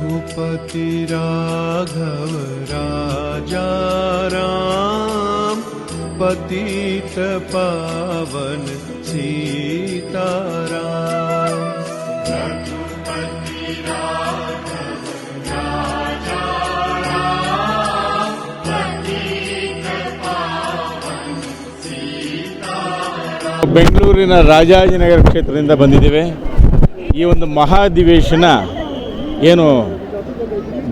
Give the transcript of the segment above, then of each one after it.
रघुपति राघव राजा राम पतित पावन सीताराम ಬೆಂಗಳೂರಿನ ರಾಜಾಜಿನಗರ ಕ್ಷೇತ್ರದಿಂದ ಬಂದಿದ್ದೇವೆ ಈ ಒಂದು ಮಹಾಧಿವೇಶನ ಏನು?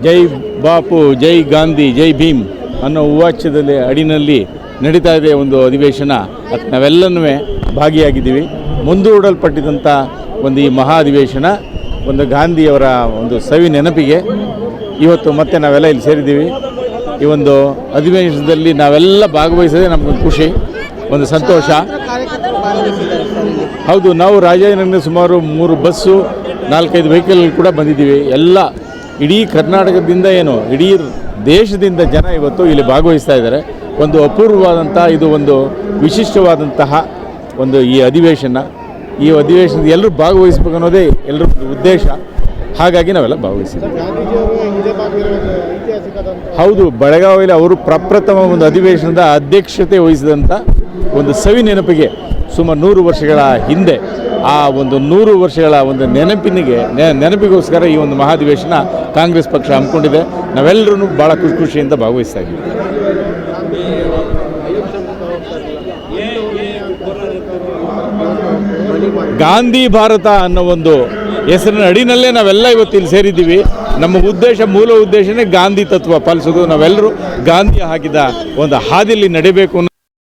ಜೈ ಬಾಪು, ಜೈ ಗಾಂಧಿ, ಜೈ ಭೀಮ್ ಅನ್ನೋ ಉವಾಚ್ಯದಲ್ಲಿ ಅಡಿನಲ್ಲಿ ನಡೀತಾ ಇದೆ ಒಂದು ಅಧಿವೇಶನ. ಅದು ನಾವೆಲ್ಲನೂ ಭಾಗಿಯಾಗಿದ್ದೀವಿ. ಮುಂದೂಡಲ್ಪಟ್ಟಿದಂಥ ಒಂದು ಈ ಮಹಾ ಅಧಿವೇಶನ, ಒಂದು ಗಾಂಧಿಯವರ ಒಂದು ಸವಿ ನೆನಪಿಗೆ ಇವತ್ತು ಮತ್ತೆ ನಾವೆಲ್ಲ ಇಲ್ಲಿ ಸೇರಿದ್ದೀವಿ. ಈ ಒಂದು ಅಧಿವೇಶನದಲ್ಲಿ ನಾವೆಲ್ಲ ಭಾಗವಹಿಸೋದೇ ನಮಗೆ ಖುಷಿ, ಒಂದು ಸಂತೋಷ. ಹೌದು, ನಾವು ರಾಜಾಜಿನಗರ ಸುಮಾರು ಮೂರು ಬಸ್ಸು ನಾಲ್ಕೈದು ವೆಹಿಕಲ್ ಕೂಡ ಬಂದಿದ್ದೀವಿ. ಎಲ್ಲ ಇಡೀ ಕರ್ನಾಟಕದಿಂದ ಏನು, ಇಡೀ ದೇಶದಿಂದ ಜನ ಇವತ್ತು ಇಲ್ಲಿ ಭಾಗವಹಿಸ್ತಾ ಇದ್ದಾರೆ. ಒಂದು ಅಪೂರ್ವವಾದಂಥ ಇದು ಒಂದು ವಿಶಿಷ್ಟವಾದಂತಹ ಒಂದು ಈ ಅಧಿವೇಶನ. ಈ ಅಧಿವೇಶನದ ಎಲ್ಲರೂ ಭಾಗವಹಿಸ್ಬೇಕು ಅನ್ನೋದೇ ಎಲ್ಲರ ಉದ್ದೇಶ. ಹಾಗಾಗಿ ನಾವೆಲ್ಲ ಭಾಗವಹಿಸಿದ್ದೀವಿ ಹೌದು, ಬೆಳಗಾವಿಯಲ್ಲಿ ಅವರು ಪ್ರಪ್ರಥಮ ಒಂದು ಅಧಿವೇಶನದ ಅಧ್ಯಕ್ಷತೆ ವಹಿಸಿದಂಥ ಒಂದು ಸವಿ ನೆನಪಿಗೆ ಸುಮಾರು ನೂರು ವರ್ಷಗಳ ಹಿಂದೆ, ಆ ಒಂದು ನೂರು ವರ್ಷಗಳ ಒಂದು ನೆನಪಿನಿಗೆ ನೆನಪಿಗೋಸ್ಕರ ಈ ಒಂದು ಮಹಾಧಿವೇಶನ ಕಾಂಗ್ರೆಸ್ ಪಕ್ಷ ಹಮ್ಮಿಕೊಂಡಿದೆ. ನಾವೆಲ್ಲರೂ ಭಾಳ ಖುಷಿ, ಖುಷಿಯಿಂದ ಭಾಗವಹಿಸ್ತಾ ಇದ್ದೀವಿ. ಗಾಂಧಿ ಭಾರತ ಅನ್ನೋ ಒಂದು ಹೆಸರಿನ ಅಡಿನಲ್ಲೇ ನಾವೆಲ್ಲ ಇವತ್ತು ಇಲ್ಲಿ ಸೇರಿದ್ದೀವಿ. ನಮ್ಮ ಉದ್ದೇಶ, ಮೂಲ ಉದ್ದೇಶನೇ ಗಾಂಧಿ ತತ್ವ ಪಾಲಿಸೋದು. ನಾವೆಲ್ಲರೂ ಗಾಂಧಿ ಹಾಕಿದ ಒಂದು ಹಾದಿಯಲ್ಲಿ ನಡಿಬೇಕು